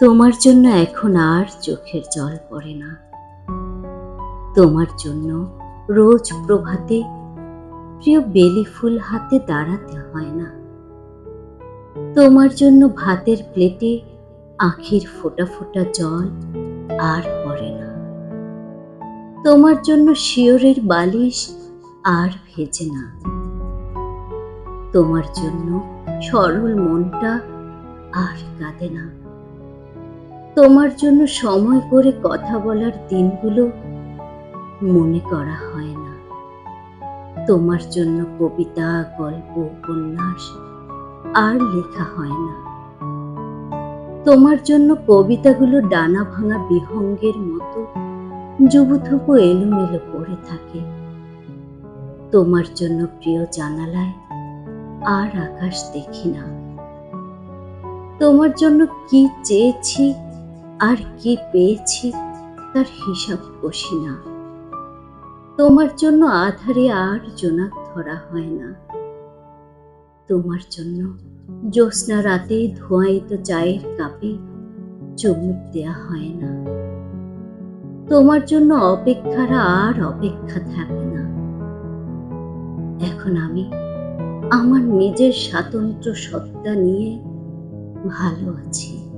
তোমার জন্য এখন আর চোখের জল পড়ে না। তোমার জন্য রোজ প্রভাতে প্রিয় বেলি ফুল হাতে দাঁড়াতে হয় না। তোমার জন্য ভাতের প্লেটে আখির ফোঁটা ফোঁটা জল আর পড়ে না। তোমার জন্য শিওরের বালিশ আর ভেজে না। তোমার জন্য সরল মনটা আর কাঁদে না। তোমার জন্য সময় করে কথা বলার দিনগুলো মনে করা হয় না। তোমার জন্য কবিতা, গল্প, উপন্যাস আর লেখা হয় না। তোমার জন্য কবিতাগুলো ডানা ভাঙা বিহঙ্গের মতো যুবথুপু এলোমেলো পড়ে থাকে। তোমার জন্য প্রিয় জানালায় আর আকাশ দেখি না। তোমার জন্য কি চেয়েছি আর কি পেয়েছি তার হিসাব কষি না। তোমার জন্য আধারে আর জোনাক ধরা হয় না। তোমার জন্য জ্যোৎস্না রাতে ধোঁয়ায়িত চায়ের কাপে চুমুক দেয়া হয় না। তোমার জন্য অপেক্ষার আর অপেক্ষা থাকে না। এখন আমি আমার নিজের স্বাতন্ত্র সত্তা নিয়ে ভালো আছি।